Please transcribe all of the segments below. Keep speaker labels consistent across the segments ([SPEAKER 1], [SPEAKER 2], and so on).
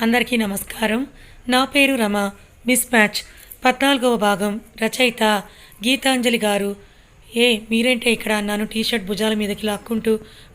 [SPEAKER 1] అందరికీ నమస్కారం. నా పేరు రమ. Miss match. పద్నాలుగవ భాగం. రచయిత గీతాంజలి గారు. ఏ మీరేంటే ఇక్కడ అన్నాను టీ షర్ట్ భుజాల మీదకి లాక్కుంటూ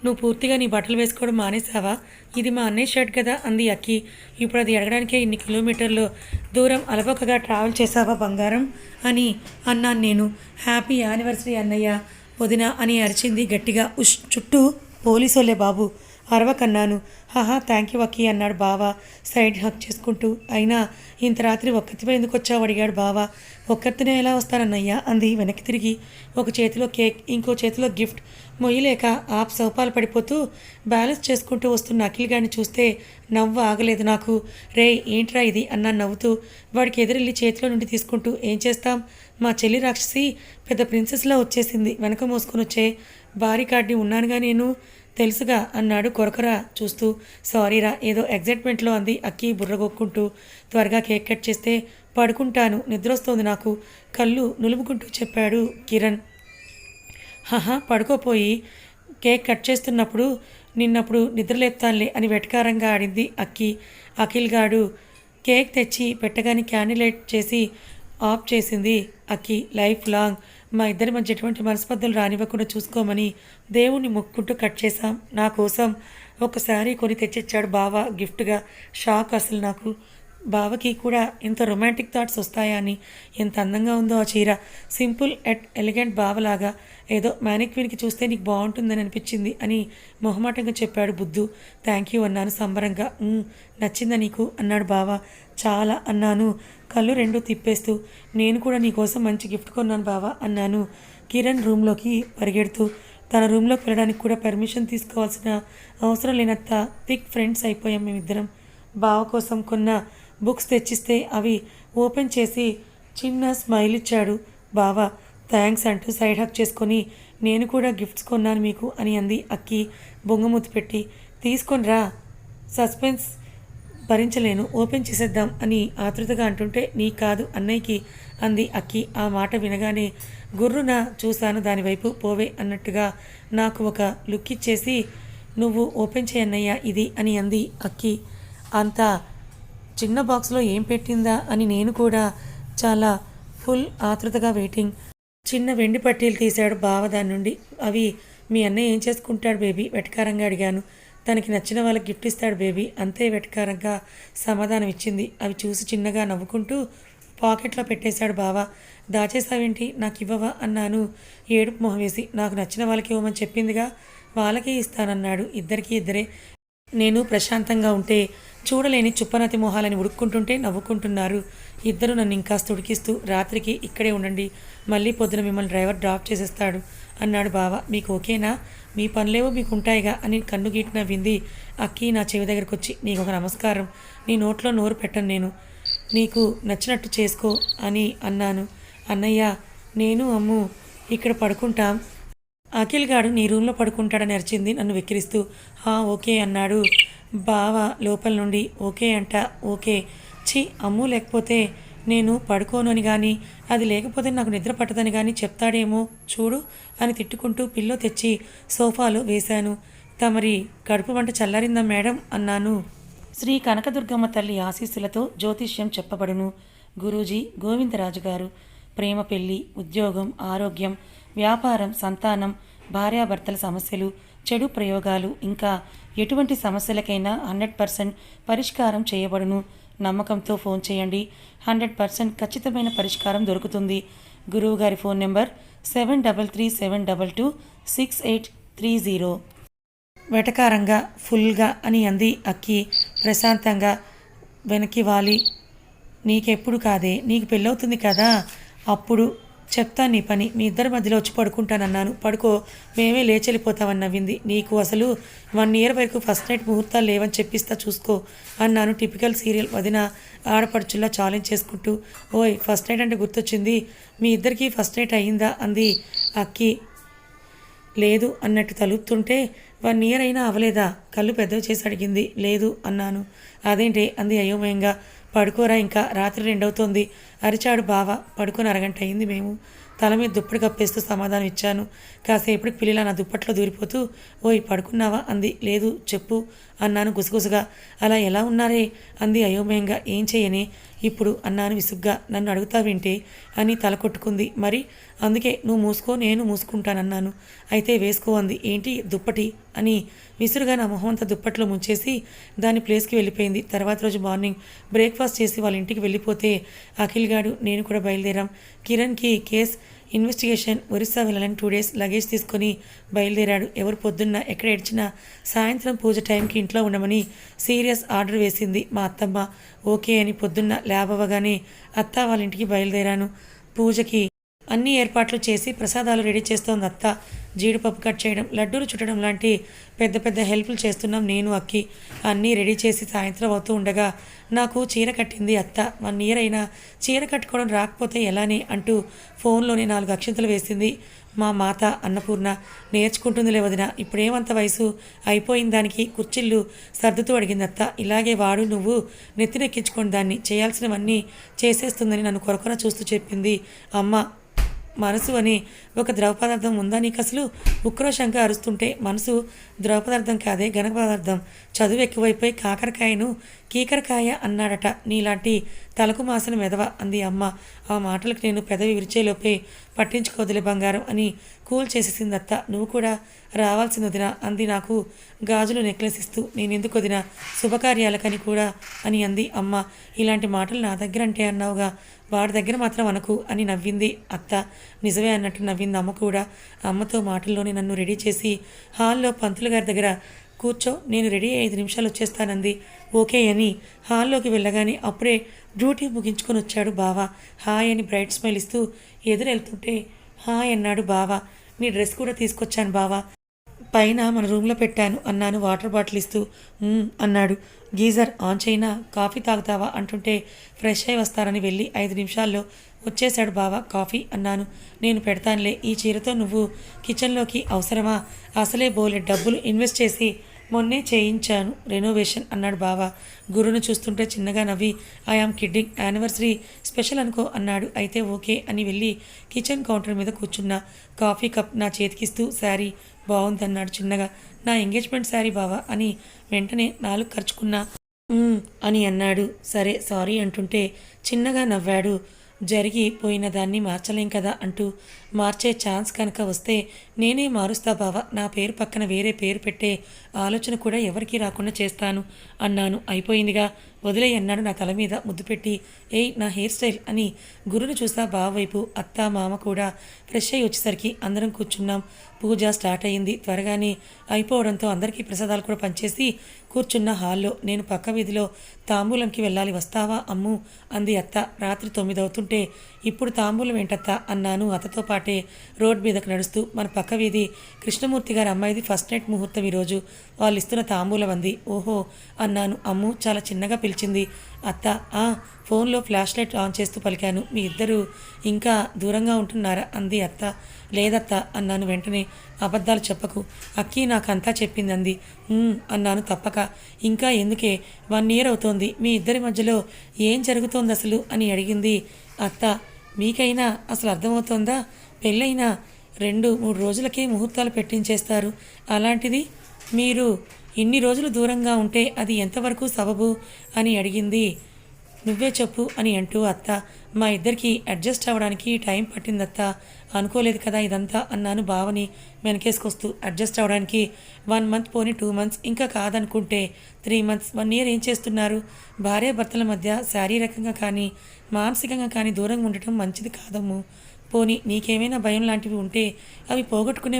[SPEAKER 1] నువ్వు పూర్తిగా నీ బట్టలు వేసుకోవడం మానేసావా ఇది మా అన్నయ్య షర్ట్ కదా అంది అక్కి. ఇప్పుడు అది అడగడానికే ఇన్ని కిలోమీటర్లు దూరం అలవకగా ట్రావెల్ చేసావా బంగారం? అని అన్నాను నేను. హ్యాపీ యానివర్సరీ అన్నయ్య. వదిన అని అరిచింది గట్టిగా. ఉష్ చుట్టూ పోలీసోలే బాబు. అరవకన్నాను. ఆహా థ్యాంక్ యూ అక్కి అన్నాడు బావ. సైడ్ హక్ చేసుకుంటూ అయినా ఇంత రాత్రి ఒక్కతిపై ఎందుకు వచ్చావు? అడిగాడు బావ. ఒక్కరితోనే ఎలా వస్తానన్నయ్యా? అంది వెనక్కి తిరిగి. ఒక చేతిలో కేక్ ఇంకో చేతిలో గిఫ్ట్. మొయ్యలేక ఆప్ సౌపాలు పడిపోతూ బ్యాలెన్స్ చేసుకుంటూ వస్తున్న అఖిల్ గారిని చూస్తే నవ్వు ఆగలేదు నాకు. రే ఏంట్రా ఇది? అన్నా నవ్వుతూ. వాడికి ఎదురెళ్ళి చేతిలో నుండి తీసుకుంటూ ఏం చేస్తాం? మా చెల్లి రాక్షసి పెద్ద ప్రిన్సెస్లా వచ్చేసింది. వెనక మోసుకొని వచ్చే భారీ కార్డ్ని ఉన్నానుగా నేను. తెలుసుగా అన్నాడు కొరకరా చూస్తూ. సారీరా ఏదో ఎగ్జైట్మెంట్లో అంది అక్కి బుర్రగొక్కుంటూ. త్వరగా కేక్ కట్ చేస్తే పడుకుంటాను నిద్రొస్తోంది నాకు. కళ్ళు నులుముకుంటూ చెప్పాడు కిరణ్. హహా పడుకోపోయి కేక్ కట్ చేస్తున్నప్పుడు నిన్నప్పుడు నిద్రలేపుతానులే అని వెటకారంగా ఆడింది అక్కి. అఖిల్ గాడు కేక్ తెచ్చి పెట్టగానే క్యాండిలేట్ చేసి ఆఫ్ చేసింది అక్కి లైఫ్ లాంగ్. మా ఇద్దరి మధ్య ఎటువంటి మనస్పర్ధలు రానివ్వకుండా చూసుకోమని దేవుణ్ణి మొక్కుంటూ కట్ చేశాం. నా కోసం ఒక శారీ కొని తెచ్చిచ్చాడు బావ. గిఫ్ట్గా షాక్ అసలు నాకు. బావకి కూడా ఇంత రొమాంటిక్ థాట్స్ వస్తాయా అని ఎంత అందంగా ఉందో ఆ చీర. సింపుల్ ఎట్ ఎలిగెంట్ బావలాగా ఏదో మ్యానిక్విన్కి చూస్తే నీకు బాగుంటుందని అనిపించింది అని మొహమాటంగా చెప్పాడు బుద్ధు. థ్యాంక్ యూ అన్నాను సంబరంగా. నచ్చిందా నీకు? అన్నాడు బావ. చాలా అన్నాను. కళ్ళు రెండు తిప్పేస్తూ నేను కూడా నీకోసం మంచి గిఫ్ట్ కొన్నాను బావా అన్నాను. కిరణ్ రూమ్లోకి పరిగెడుతూ తన రూమ్లోకి వెళ్ళడానికి కూడా పర్మిషన్ తీసుకోవాల్సిన అవసరం లేనంత థిక్ ఫ్రెండ్స్ అయిపోయాం మేమిద్దరం. బావ కోసం కొన్న బుక్స్ తెచ్చిస్తే అవి ఓపెన్ చేసి చిన్న స్మైల్ ఇచ్చాడు. బావ థ్యాంక్స్ అంటూ సైడ్ హక్ చేసుకొని నేను కూడా గిఫ్ట్స్ కొన్నాను మీకు అని అంది అక్కి బొంగమూతి పెట్టి. తీసుకొని రా సస్పెన్స్ భరించలేను ఓపెన్ చేసేద్దాం అని ఆతృతగా అంటుంటే నీ కాదు అన్నయ్యకి అంది అక్కి. ఆ మాట వినగానే గుర్రున చూశాను దానివైపు పోవే అన్నట్టుగా నాకు ఒక లుక్ ఇచ్చేసి నువ్వు ఓపెన్ చేయన్నయ్యా ఇది అని అంది అక్కి. అంత చిన్న బాక్స్లో ఏం పెట్టిందా అని నేను కూడా చాలా ఫుల్ ఆతృతగా వెయిటింగ్. చిన్న వెండి పట్టీలు తీశాడు బావ దాని నుండి. అవి మీ అన్నయ్య ఏం చేసుకుంటాడు బేబీ? వెటకారంగా అడిగాను. తనకి నచ్చిన వాళ్ళకి గిఫ్ట్ ఇస్తాడు బేబీ. అంతే వెటకారంగా సమాధానం ఇచ్చింది. అవి చూసి చిన్నగా నవ్వుకుంటూ పాకెట్లో పెట్టేశాడు బావా. దాచేసావేంటి నాకు ఇవ్వవా? అన్నాను. ఏడుపు మొహం వేసి. నాకు నచ్చిన వాళ్ళకి ఇవ్వమని చెప్పిందిగా. వాళ్ళకే ఇస్తానన్నాడు. ఇద్దరికి ఇద్దరే. నేను ప్రశాంతంగా ఉంటే చూడలేని చుప్పనతి మొహాలని ఉడుక్కుంటుంటే నవ్వుకుంటున్నారు. ఇద్దరు నన్ను ఇంకా ఉడికిస్తూ రాత్రికి ఇక్కడే ఉండండి. మళ్ళీ పొద్దున మిమ్మల్ని డ్రైవర్ డ్రాప్ చేసేస్తాడు. అన్నాడు బావ మీకు ఓకేనా? మీ పనులేవో మీకు ఉంటాయిగా అని కన్ను గీటిన వింది. అక్కి నా చెవి దగ్గరకు వచ్చి నీకు ఒక నమస్కారం. నీ నోట్లో నోరు పెట్టను నేను. నీకు నచ్చినట్టు చేసుకో అని అన్నాను. అన్నయ్య నేను అమ్ము ఇక్కడ పడుకుంటాం. అఖిల్ గాడు నీ రూమ్లో పడుకుంటాడని అరిచింది నన్ను వెక్కిరిస్తూ. హా ఓకే అన్నాడు. బావ లోపల నుండి ఓకే అంట ఓకే. ఛీ అమ్ము లేకపోతే నేను పడుకోనని కానీ అది లేకపోతే నాకు నిద్ర పట్టదని కానీ చెప్తాడేమో చూడు అని తిట్టుకుంటూ పిల్లో తెచ్చి సోఫాలో వేశాను. తమరి కడుపు వంట చల్లారిందా మేడం? అన్నాను. శ్రీ కనకదుర్గమ్మ తల్లి ఆశీస్సులతో జ్యోతిష్యం చెప్పబడును. గురూజీ గోవిందరాజు గారు. ప్రేమ పెళ్ళి ఉద్యోగం ఆరోగ్యం వ్యాపారం సంతానం భార్యాభర్తల సమస్యలు చెడు ప్రయోగాలు ఇంకా ఎటువంటి సమస్యలకైనా హండ్రెడ్ పర్సెంట్ పరిష్కారం చేయబడును. నమ్మకంతో ఫోన్ చేయండి. హండ్రెడ్ పర్సెంట్ ఖచ్చితమైన పరిష్కారం దొరుకుతుంది. గురువు గారి phone number seven double three seven double two six eight three zero. వెటకారంగా ఫుల్గా అని అంది అక్కి. ప్రశాంతంగా వెనక్కి వాలి. నీకెప్పుడు కాదే? నీకు పెళ్ళవుతుంది కదా? అప్పుడు చెప్తా నీ పని మీ ఇద్దరి మధ్యలో వచ్చి పడుకుంటానన్నాను. పడుకో మేమే లేచెళ్ళిపోతామని నవ్వింది. నీకు అసలు వన్ ఇయర్ వరకు ఫస్ట్ నైట్ ముహూర్తాలు లేవని చెప్పిస్తా చూసుకో అన్నాను టిపికల్ సీరియల్ వదిన ఆడపడుచుల్లా ఛాలెంజ్ చేసుకుంటూ. ఓయ్ ఫస్ట్ నైట్ అంటే గుర్తొచ్చింది. మీ ఇద్దరికి ఫస్ట్ నైట్ అయ్యిందా అంది అక్కి. లేదు అన్నట్టు తలుపుతుంటే వన్ ఇయర్ అయినా అవలేదా? కళ్ళు పెద్దవి చేసి అడిగింది. లేదు అన్నాను. అదేంటి? అంది అయోమయంగా. పడుకోరా ఇంకా? రాత్రి రెండవుతోంది. అరిచాడు బావ. పడుకొని అరగంట అయింది మేము. తల మీద దుప్పటి కప్పేస్తూ సమాధానం ఇచ్చాను. కాసేపటికి పిల్లలు నా దుప్పట్లో దూరిపోతూ ఓయ్ పడుకున్నావా? అంది. లేదు చెప్పు అన్నాను గుసగుసగా. అలా ఎలా ఉన్నారే? అంది అయోమయంగా. ఏం చేయని? ఇప్పుడు అన్నాను విసుగ్గా. నన్ను అడుగుతావేంటి అని తల కొట్టుకుంది. మరి? అందుకే నువ్వు మూసుకో నేను మూసుకుంటానన్నాను. అయితే వేసుకో అంది. ఏంటి దుప్పటి? అని విసురుగా నా మొహం అంతా దుప్పట్లో ముంచేసి దాని ప్లేస్కి వెళ్ళిపోయింది. తర్వాత రోజు మార్నింగ్ బ్రేక్ఫాస్ట్ చేసి వాళ్ళ ఇంటికి వెళ్ళిపోతే అఖిల్ గాడు నేను కూడా బయలుదేరాం. కిరణ్కి కేస్ ఇన్వెస్టిగేషన్ ఒరిస్సా వెళ్ళాలని టూ డేస్ లగేజ్ తీసుకొని బయలుదేరాడు. ఎవరు పొద్దున్న ఎక్కడ ఏడ్చినా సాయంత్రం పూజ టైంకి ఇంట్లో ఉండమని సీరియస్ ఆర్డర్ వేసింది మా అత్తమ్మ. ఓకే అని పొద్దున్న ల్యాబ్ అవ్వగానే అత్త వాళ్ళ ఇంటికి బయలుదేరాను. పూజకి అన్ని ఏర్పాట్లు చేసి ప్రసాదాలు రెడీ చేస్తోంది అత్త. జీడిపప్పు కట్ చేయడం లడ్డూలు చుట్టడం లాంటి పెద్ద పెద్ద హెల్ప్లు చేస్తున్నాం నేను అక్కి. అన్నీ రెడీ చేసి సాయంత్రం అవుతూ ఉండగా నాకు చీర కట్టింది అత్త. వన్ ఇయర్ అయినా చీర కట్టుకోవడం రాకపోతే ఎలానే అంటూ ఫోన్లోనే నాలుగు అక్షంతలు వేసింది మా మాత అన్నపూర్ణ. నేర్చుకుంటుందిలే వదిన ఇప్పుడేమంత వయసు? అయిపోయిన దానికి కుర్చీళ్ళు సర్దుతూ అడిగింది అత్త. ఇలాగే వాడు నువ్వు నెత్తినెక్కించుకొని దాన్ని చేయాల్సినవన్నీ చేసేస్తుందని నన్ను కొరకొర చూస్తూ చెప్పింది అమ్మ. మనసు అని ఒక ద్రవ పదార్థం ఉందా నీకు అసలు? ఉక్రోషంగా అరుస్తుంటే మనసు ద్రవ పదార్థం కాదే ఘన పదార్థం. చదువు ఎక్కువైపోయి కాకరకాయను కీకరకాయ అన్నాడట నీలాంటి తలకు మాసిన మెదవ అంది అమ్మ. ఆ మాటలకు నేను పెదవి విరిచేలోపే పట్టించుకోదులే బంగారం అని కూల్ చేసేసింది అత్త నువ్వు కూడా రావాల్సిన వదిన అంది నాకు గాజులు నెక్లెస్ ఇస్తూ నేనెందుకు వదిన శుభకార్యాలకని కూడా అని అంది అమ్మ. ఇలాంటి మాటలు నా దగ్గర అంటే అన్నావుగా. వాడి దగ్గర మాత్రం అనకు అని నవ్వింది అత్త. నిజమే అన్నట్టు నవ్వింది అమ్మ కూడా. అమ్మతో మాటల్లోనే నన్ను రెడీ చేసి హాల్లో పంతులు గారి దగ్గర కూర్చో నేను రెడీ ఐదు నిమిషాలు వచ్చేస్తానంది. ఓకే అని హాల్లోకి వెళ్ళగానే అప్పుడే డ్యూటీ ముగించుకొని వచ్చాడు బావా. హాయ్ అని బ్రైట్ స్మైల్ ఇస్తూ ఎదురెళ్తుంటే హాయ్ అన్నాడు బావా. నీ డ్రెస్ కూడా తీసుకొచ్చాను బావా. పైన మన రూమ్లో పెట్టాను అన్నాను వాటర్ బాటిల్ ఇస్తూ. అన్నాడు. గీజర్ ఆన్ చైనా కాఫీ తాగుతావా? అంటుంటే ఫ్రెష్ అయి వస్తారని వెళ్ళి ఐదు నిమిషాల్లో వచ్చేశాడు బావా కాఫీ అన్నాను. నేను పెడతానులే ఈ చీరతో నువ్వు కిచెన్లోకి అవసరమా? అసలే బోలే డబ్బులు ఇన్వెస్ట్ చేసి మొన్నే చేయించాను రెనోవేషన్ అన్నాడు బావా. గురును చూస్తుంటే చిన్నగా నవ్వి ఐఆమ్ కిడ్డింగ్ యానివర్సరీ స్పెషల్ అనుకో అన్నాడు. అయితే ఓకే అని వెళ్ళి కిచెన్ కౌంటర్ మీద కూర్చున్నా. కాఫీ కప్ నా చేతికిస్తూ శారీ బాగుందన్నాడు చిన్నగా. నా ఎంగేజ్మెంట్ శారీ బావా అని వెంటనే నాలుగు ఖర్చుకున్నా అని అన్నాడు. సరే సారీ అంటుంటే చిన్నగా నవ్వాడు. జరిగిపోయిన దాన్ని మార్చలేం కదా అంటూ మార్చే ఛాన్స్ కనుక వస్తే నేనే మారుస్తా బావ. నా పేరు పక్కన వేరే పేరు పెట్టే ఆలోచన కూడా ఎవరికీ రాకుండా చేస్తాను అన్నాను. అయిపోయిందిగా. వదిలే అన్నాడు నా తల మీద ముద్దు పెట్టి. ఏయ్ నా హెయిర్ స్టైల్ అని గురుని చూస్తా బావ వైపు అత్త మామ కూడా ఫ్రెష్ అయ్యి వచ్చేసరికి అందరం కూర్చున్నాం. పూజ స్టార్ట్ అయింది త్వరగానే అయిపోవడంతో అందరికీ ప్రసాదాలు కూడా పంచేసి కూర్చున్న హాల్లో నేను పక్క వీధిలో తాంబూలంకి వెళ్ళాలి వస్తావా అమ్ము అంది అత్త. రాత్రి తొమ్మిది అవుతుంటే ఇప్పుడు తాంబూలం ఏంటత్త అన్నాను అత్తతో పాటే రోడ్ మీదకు నడుస్తూ. మన పక్క వీధి కృష్ణమూర్తి గారి అమ్మాయిది ఫస్ట్ నైట్ ముహూర్తం ఈరోజు. వాళ్ళు ఇస్తున్న తాంబూలం అంది. ఓహో అన్నాను. అమ్ము చాలా చిన్నగా పిలిచింది. అత్త ఆ ఫోన్లో ఫ్లాష్ లైట్ ఆన్ చేస్తూ పలికాను. మీ ఇద్దరు ఇంకా దూరంగా ఉంటున్నారా? అంది అత్త. లేదత్త అన్నాను వెంటనే. అబద్ధాలు చెప్పకు. అక్కి నాకు అంతా చెప్పింది అంది అన్నాను తప్పక. ఇంకా ఎందుకే? వన్ ఇయర్ అవుతోంది. మీ ఇద్దరి మధ్యలో ఏం జరుగుతోంది అసలు? అని అడిగింది అత్త. మీకైనా అసలు అర్థమవుతోందా? పెళ్ళైనా రెండు మూడు రోజులకే ముహూర్తాలు పెట్టించేస్తారు. అలాంటిది మీరు ఇన్ని రోజులు దూరంగా ఉంటే అది ఎంతవరకు సబబు? అని అడిగింది. నువ్వే చెప్పు అని అంటూ అత్త మా ఇద్దరికి అడ్జస్ట్ అవ్వడానికి టైం పట్టిందత్త. అనుకోలేదు కదా ఇదంతా అన్నాను బావని వెనకేసుకొస్తూ. అడ్జస్ట్ అవ్వడానికి వన్ మంత్ పోని టూ మంత్స్ ఇంకా కాదనుకుంటే త్రీ మంత్స్ వన్ ఇయర్ ఏం చేస్తున్నారు? భార్య భర్తల మధ్య శారీరకంగా కానీ మానసికంగా కానీ దూరంగా ఉండటం మంచిది కాదమ్ము. పోనీ నీకేమైనా భయం లాంటివి ఉంటే అవి పోగొట్టుకునే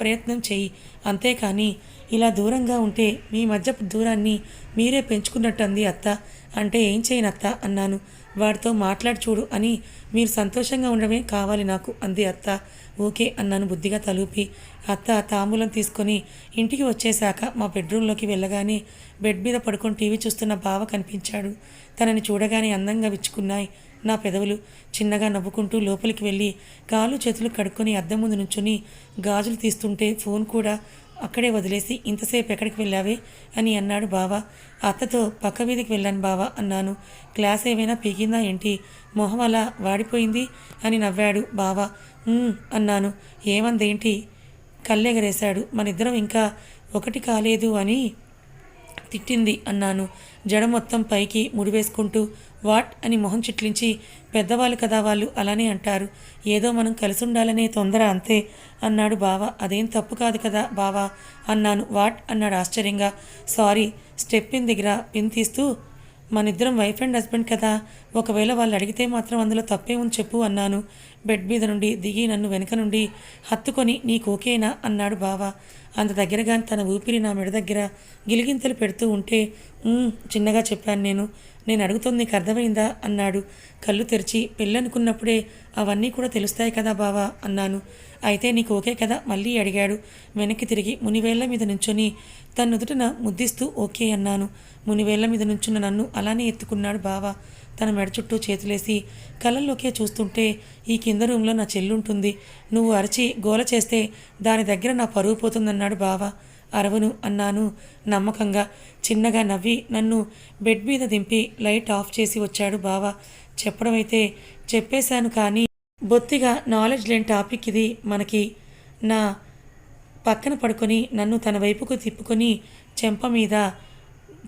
[SPEAKER 1] ప్రయత్నం చెయ్యి. అంతేకాని ఇలా దూరంగా ఉంటే మీ మధ్య దూరాన్ని మీరే పెంచుకున్నట్టు అంది అత్త. అంటే ఏం చేయను అత్త? అన్నాను. వాడితో మాట్లాడి చూడు అని మీరు సంతోషంగా ఉండడమే కావాలి నాకు అంది అత్త. ఓకే అన్నాను బుద్ధిగా తలూపి. అత్త తాంబూలం తీసుకొని ఇంటికి వచ్చేశాక మా బెడ్రూమ్లోకి వెళ్ళగానే బెడ్ మీద పడుకొని టీవీ చూస్తున్న బావ కనిపించాడు. తనని చూడగానే అందంగా విచ్చుకున్నాయి నా పెదవులు. చిన్నగా నవ్వుకుంటూ లోపలికి వెళ్ళి కాళ్ళు చేతులు కడుక్కొని అద్దం ముందు నుంచుని గాజులు తీస్తుంటే ఫోన్ కూడా అక్కడే వదిలేసి ఇంతసేపు ఎక్కడికి వెళ్ళావే? అని అన్నాడు బావ. అత్తతో పక్క వీధికి వెళ్ళాను బావ అన్నాను. క్లాస్ ఏమైనా పీకిందా ఏంటి? మొహం అలా వాడిపోయింది? అని నవ్వాడు బావ. అన్నాను. ఏమందేంటి? కళ్ళెగరేశాడు. మనిద్దరం ఇంకా ఒకటి కాలేదు అని తిట్టింది అన్నాను. జడ మొత్తం పైకి ముడివేసుకుంటూ వాట్ అని మొహం చిట్లించి పెద్దవాళ్ళు కదా వాళ్ళు అలానే అంటారు. ఏదో మనం కలిసి ఉండాలనే తొందర అంతే అన్నాడు బావ. అదేం తప్పు కాదు కదా బావా అన్నాను. వాట్? అన్నాడు ఆశ్చర్యంగా. సారీ స్టెప్ పిన్ దగ్గర పిన్ తీస్తూ మనిద్దరం వైఫ్ అండ్ హస్బెండ్ కదా. ఒకవేళ వాళ్ళు అడిగితే మాత్రం అందులో తప్పేముంది చెప్పు అన్నాను. బెడ్ మీద నుండి దిగి నన్ను వెనక నుండి హత్తుకొని నీకు ఓకేనా అన్నాడు బావ. అంత దగ్గరగా తన ఊపిరి నా మెడ దగ్గర గిలిగింతలు పెడుతూ ఉంటే చిన్నగా చెప్పాను నేను. నేను అడుగుతోంది నీకు అర్థమైందా? అన్నాడు. కళ్ళు తెరిచి పెళ్ళనుకున్నప్పుడే అవన్నీ కూడా తెలుస్తాయి కదా బావా అన్నాను. అయితే నీకు ఓకే కదా? మళ్ళీ అడిగాడు. వెనక్కి తిరిగి మునివేళ్ళ మీద నుంచొని తన నుదుటన ముద్దిస్తూ ఓకే అన్నాను. మునివేళ్ళ మీద నుంచున్న నన్ను అలానే ఎత్తుకున్నాడు బావ. తన మెడ చుట్టూ చేతులేసి కళ్ళల్లోకే చూస్తుంటే ఈ కింద రూమ్లో నా చెల్లుంటుంది. నువ్వు అరిచి గోల చేస్తే దాని దగ్గర నా పరువు పోతుందన్నాడు బావ. అరవను అన్నాను నమ్మకంగా. చిన్నగా నవ్వి నన్ను బెడ్ మీద దింపి లైట్ ఆఫ్ చేసి వచ్చాడు బావ. చెప్పడమైతే చెప్పేశాను కానీ బొత్తిగా నాలెడ్జ్ లేని టాపిక్ ఇది మనకి. నా పక్కన పడుకొని నన్ను తన వైపుకు తిప్పుకొని చెంప మీద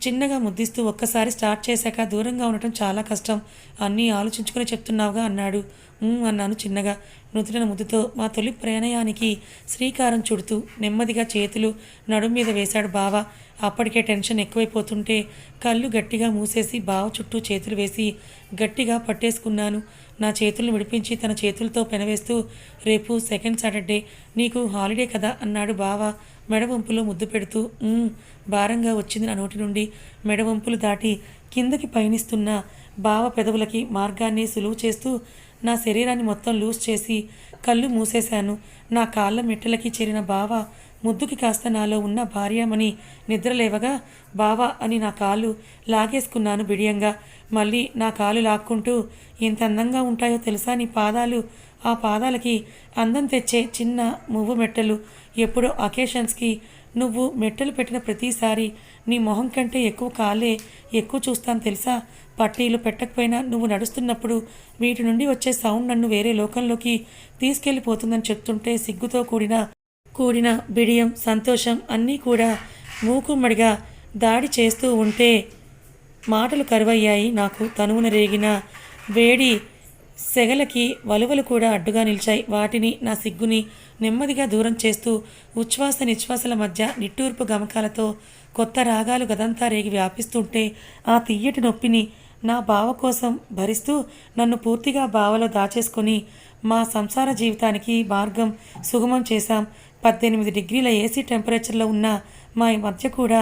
[SPEAKER 1] చిన్నగా ముద్దిస్తూ ఒక్కసారి స్టార్ట్ చేశాక దూరంగా ఉండటం చాలా కష్టం. అన్నీ ఆలోచించుకుని చెప్తున్నావుగా అన్నాడు. అన్నాను చిన్నగా. నుదుటిన ముద్దుతో మా తొలి ప్రయాణయానికి శ్రీకారం చుడుతూ నెమ్మదిగా చేతులు నడుం మీద వేశాడు బావ. అప్పటికే టెన్షన్ ఎక్కువైపోతుంటే కళ్ళు గట్టిగా మూసేసి బావ చుట్టూ చేతులు వేసి గట్టిగా పట్టేసుకున్నాను. నా చేతులను విడిపించి తన చేతులతో పెనవేస్తూ రేపు సెకండ్ సాటర్డే నీకు హాలిడే కదా అన్నాడు బావ మెడవంపులో ముద్దు పెడుతూ. భారంగా వచ్చింది నా నోటి నుండి. మెడవంపులు దాటి కిందకి పయనిస్తున్న బావ పెదవులకి మార్గాన్ని సులువు చేస్తూ నా శరీరాన్ని మొత్తం లూజ్ చేసి కళ్ళు మూసేశాను. నా కాళ్ళ మెట్టలకి చేరిన బావ ముద్దుకి కాస్త నాలో ఉన్న భార్యమని నిద్రలేవగా బావా అని నా కాళ్ళు లాగేసుకున్నాను బిడియంగా. మళ్ళీ నా కాలు లాక్కుంటూ ఎంత అందంగా ఉంటాయో తెలుసా నీ పాదాలు? ఆ పాదాలకి అందం తెచ్చే చిన్న మువ్వు మెట్టలు. ఎప్పుడో అకేషన్స్కి నువ్వు మెట్టలు పెట్టిన ప్రతిసారి నీ మొహం కంటే ఎక్కువ కాలే ఎక్కువ చూస్తాను తెలుసా? పట్టీలు పెట్టకపోయినా నువ్వు నడుస్తున్నప్పుడు వీటి నుండి వచ్చే సౌండ్ నన్ను వేరే లోకంలోకి తీసుకెళ్ళిపోతుందని చెప్తుంటే సిగ్గుతో కూడిన కూడిన బిడియం సంతోషం అన్నీ కూడా మూకుమ్మడిగా దాడి చేస్తూ ఉంటే మాటలు కరువయ్యాయి నాకు. తనువున రేగిన వేడి సెగలకి వలువలు కూడా అడ్డుగా నిలిచాయి. వాటిని నా సిగ్గుని నెమ్మదిగా దూరం చేస్తూ ఉచ్ఛ్వాస నిశ్వాసల మధ్య నిట్టూర్పు గమకాలతో కొత్త రాగాలు గదంతా రేగి వ్యాపిస్తుంటే ఆ తియ్యటి నొప్పిని నా బావ కోసం భరిస్తూ నన్ను పూర్తిగా బావలో దాచేసుకొని మా సంసార జీవితానికి మార్గం సుగమం చేశాం. పద్దెనిమిది డిగ్రీల ఏసీ టెంపరేచర్లో ఉన్న మా మధ్య కూడా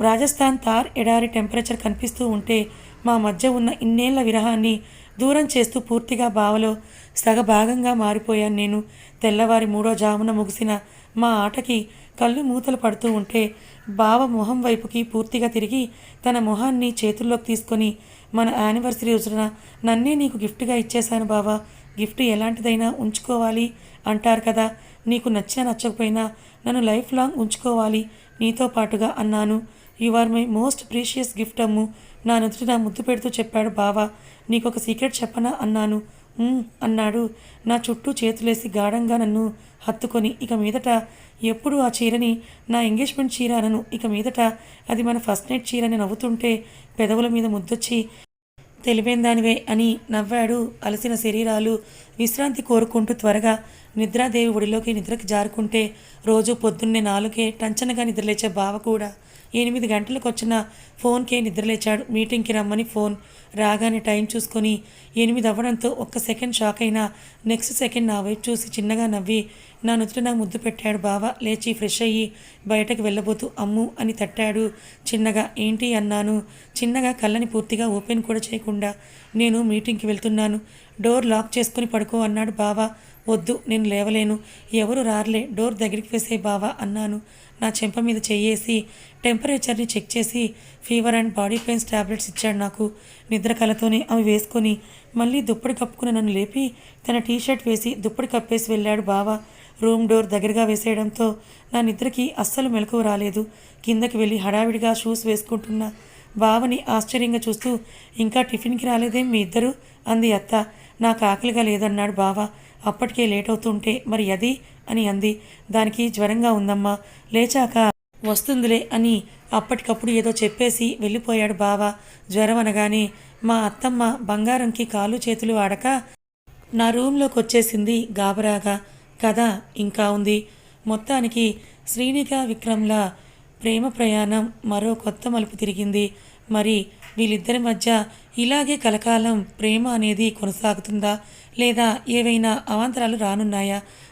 [SPEAKER 1] రాజస్థాన్ తార్ ఎడారి టెంపరేచర్ కనిపిస్తూ ఉంటే మా మధ్య ఉన్న ఇన్నేళ్ళ విరహాన్ని దూరం చేస్తూ పూర్తిగా బావలో సగభాగంగా మారిపోయాను నేను. తెల్లవారి మూడో జామున ముగిసిన మా ఆటకి కళ్ళు మూతలు పడుతూ ఉంటే బావ మొహం వైపుకి పూర్తిగా తిరిగి తన మొహాన్ని చేతుల్లోకి తీసుకొని మన యానివర్సరీ రోజున నన్నే నీకు గిఫ్ట్గా ఇచ్చేశాను బావా. గిఫ్ట్ ఎలాంటిదైనా ఉంచుకోవాలి అంటారు కదా. నీకు నచ్చినా నచ్చకపోయినా నన్ను లైఫ్ లాంగ్ ఉంచుకోవాలి. నీతో పాటుగా అన్నాను. You are my most precious gift Ammu. నా నుదుటి నా ముద్దు పెడుతూ చెప్పాడు బావా. నీకొక సీక్రెట్ చెప్పనా? అన్నాను. అన్నాడు. నా చుట్టూ చేతులేసి గాఢంగా నన్ను హత్తుకొని ఇక మీదట ఎప్పుడు ఆ చీరని నా ఎంగేజ్మెంట్ చీర అనను. ఇక మీదట అది మన ఫస్ట్ నైట్ చీరని నవ్వుతుంటే పెదవుల మీద ముద్దొచ్చి తెలివైందానివే అని నవ్వాడు అలసిన శరీరాలు విశ్రాంతి కోరుకుంటూ త్వరగా నిద్రాదేవి ఒడిలోకి నిద్రకి జారుకుంటే రోజు పొద్దున్నే నాలుగే టంచనగా నిద్రలేచే బావ కూడా ఎనిమిది గంటలకు వచ్చిన ఫోన్కే నిద్రలేచాడు. మీటింగ్కి రమ్మని ఫోన్ రాగానే టైం చూసుకొని ఎనిమిది అవ్వడంతో ఒక్క సెకండ్ షాక్ అయినా నెక్స్ట్ సెకండ్ నా వైపు చూసి చిన్నగా నవ్వి నా నుదుట నా ముద్దు పెట్టాడు బావ లేచి ఫ్రెష్ అయ్యి బయటకు వెళ్ళబోతూ అమ్ము అని తట్టాడు చిన్నగా. ఏంటి అన్నాను. చిన్నగా కళ్ళని పూర్తిగా ఓపెన్ కూడా చేయకుండా నేను మీటింగ్కి వెళ్తున్నాను. డోర్ లాక్ చేసుకొని పడుకో అన్నాడు బావా. వద్దు నేను లేవలేను. ఎవరు రార్లే డోర్ దగ్గరికి వేసే బావా అన్నాను. నా చెంప మీద చెయ్యేసి టెంపరేచర్ని చెక్ చేసి fever and body pains tablets ఇచ్చాడు నాకు. నిద్ర కలతోనే అవి వేసుకొని మళ్ళీ దుప్పటి కప్పుకుని నన్ను లేపి తన టీషర్ట్ వేసి దుప్పటి కప్పేసి వెళ్ళాడు బావ. రూమ్ డోర్ దగ్గరగా వేసేయడంతో నా నిద్రకి అస్సలు మెలకువ రాలేదు. కిందకి వెళ్ళి హడావిడిగా షూస్ వేసుకుంటున్నా. బావని ఆశ్చర్యంగా చూస్తూ ఇంకా టిఫిన్కి రాలేదేం మీ ఇద్దరు? అంది అత్త. నాకు ఆకలిగా లేదన్నాడు బావ. అప్పటికే లేట్ అవుతుంటే మరి అది అని అంది. దానికి జ్వరంగా ఉందమ్మా లేచాక వస్తుందిలే అని అప్పటికప్పుడు ఏదో చెప్పేసి వెళ్ళిపోయాడు బావ. జ్వరం అనగానే మా అత్తమ్మ బంగారంకి కాలు చేతులు ఆడక నా రూంలోకి వచ్చేసింది గాబరాగా. కథ ఇంకా ఉంది. మొత్తానికి శ్రీనిక విక్రమ్ల ప్రేమ ప్రయాణం మరో కొత్త మలుపు తిరిగింది. మరి వీళ్ళిద్దరి మధ్య ఇలాగే కలకాలం ప్రేమ అనేది కొనసాగుతుందా లేదా ఏవైనా అవాంతరాలు రానున్నాయా?